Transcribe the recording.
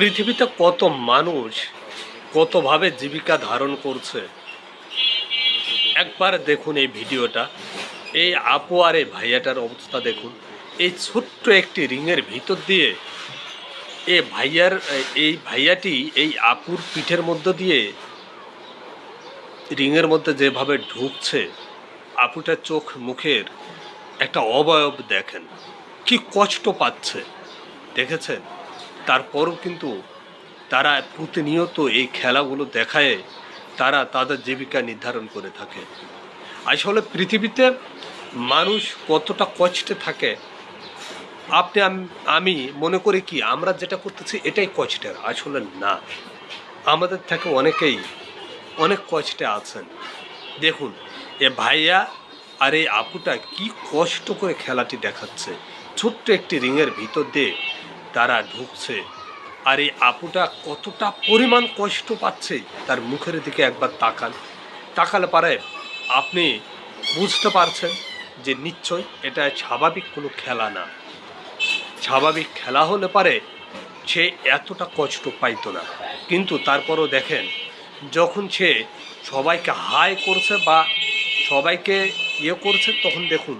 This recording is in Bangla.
পৃথিবীতে কত মানুষ কতভাবে জীবিকা ধারণ করছে? একবার দেখুন এই ভিডিওটা। এই আপু আর এই ভাইয়াটার অবস্থা দেখুন। এই ছোট্ট একটি রিংয়ের ভিতর দিয়ে এ ভাইয়ার, এই ভাইয়াটি এই আপুর পিঠের মধ্য দিয়ে রিংয়ের মধ্যে যেভাবে ঢুকছে, আপুটার চোখ মুখের একটা অবয়ব দেখেন। কি কষ্ট পাচ্ছে, দেখেছেন? তারপরও কিন্তু তারা প্রতিনিয়ত এই খেলাগুলো দেখায়, তারা তাদের জীবিকা নির্ধারণ করে থাকে। আসলে পৃথিবীতে মানুষ কতটা কষ্টে থাকে, আপনি আমি মনে করি কি, আমরা যেটা করতেছি এটাই কষ্টের, আসলে না। আমাদের থেকে অনেকেই অনেক কষ্টে আছেন। দেখুন, এ ভাইয়া আর এই আপুটা কি কষ্ট করে খেলাটি দেখাচ্ছে। ছোট্ট একটি রিংয়ের ভিতর দিয়ে তারা ঢুকছে। আর এই আপুটা কতটা পরিমাণ কষ্ট পাচ্ছে, তার মুখের দিকে একবার তাকান। তাকালে পারে আপনি বুঝতে পারছেন যে নিশ্চয় এটা স্বাভাবিক কোনো খেলা না। স্বাভাবিক খেলা হলে পারে সে এতটা কষ্ট পাইতো না। কিন্তু তারপরও দেখেন, যখন সে সবাইকে হাই করছে বা সবাইকে ইয়ে করছে, তখন দেখুন